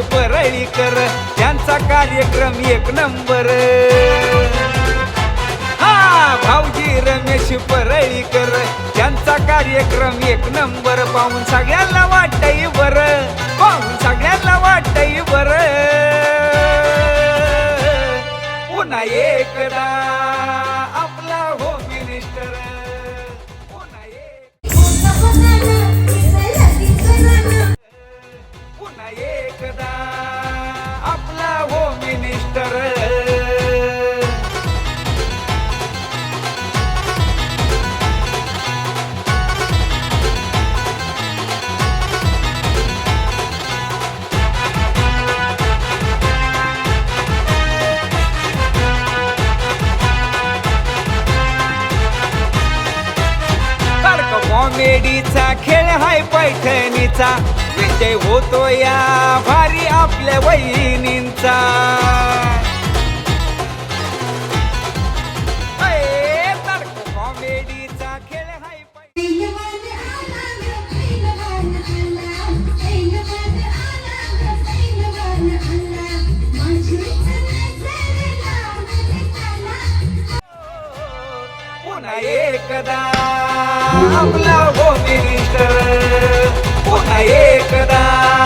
परळी कर. त्यांचा कार्यक्रम एक नंबर. हा भाऊजी रमेश परळी कर. त्यांचा कार्यक्रम एक नंबर. पाहून सगळ्यांना वाटतंय बर पाहून सगळ्यांना वाटतंय बरं कॉमेडीचा खेळ हाय पैठणीचा. विजय होतो या भारी आपल्या वहिनींचा. कॉमेडीचा खेळ हाय पुन्हा एकदा आपला होम मिनिस्टर पुन्हा एकदा.